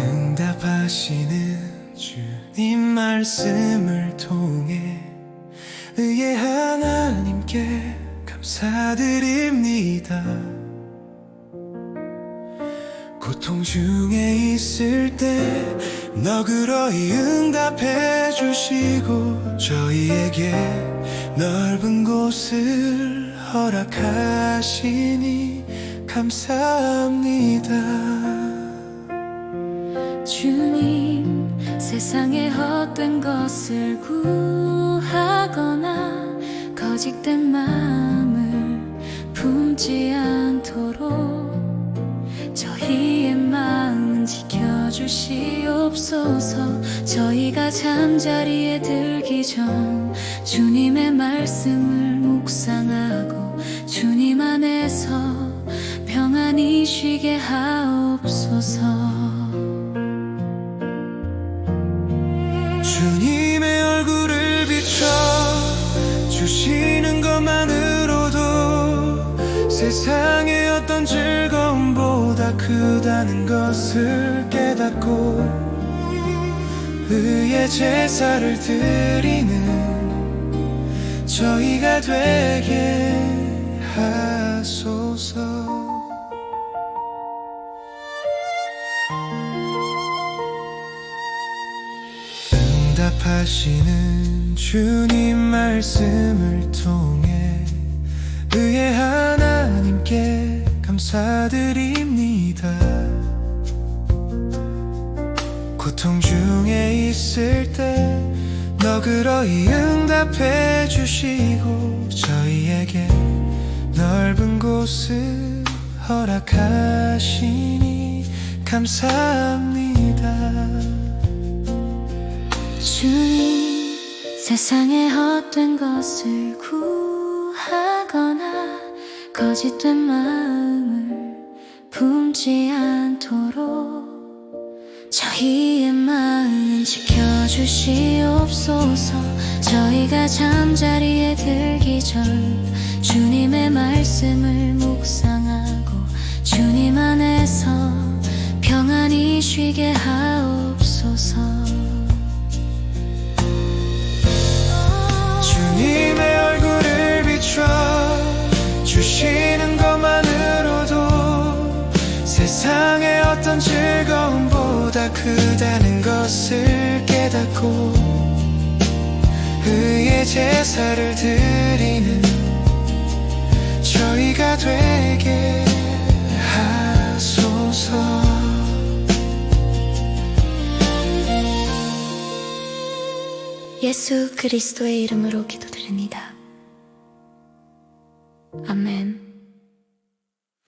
응답하시는 주님 말씀을 통해 의의 하나님께 감사드립니다. 고통 중에 있을 때 너그러이 응답해 주시고 저희에게 넓은 곳을 허락하시니 감사합니다. 주님 세상의 헛된 것을 구하거나 거짓된 마음을 품지 않도록 저희의 마음은 지켜주시옵소서. 저희가 잠자리에 들기 전 주님의 말씀을 묵상하고 주님 안에서 평안히 쉬게 하옵소서 주님의 얼굴을 비춰 주시는 것만으로도 세상의 어떤 즐거움보다 크다는 것을 깨닫고 의의 제사를 드리는 저희가 되게 하소서 응답하시는 주님 말씀을 통해 의의 하나님께 감사드립니다. 고통 중에 있을 때 너그러이 응답해 주시고 저희에게 넓은 곳을 허락하시니 감사합니다. 주님 세상의 헛된 것을 구하거나 거짓된 마음을 품지 않도록 저희의 마음은 지켜주시옵소서 저희가 잠자리에 들기 전 주님의 말씀을 묵상하고 주님 안에서 평안히 쉬게 하옵소서 주시는 것만으로도 세상의 어떤 즐거움보다 크다는 것을 깨닫고 의의 제사를 드리는 저희가 되게 하소서 예수 그리스도의 이름으로 기도드립니다. Amen.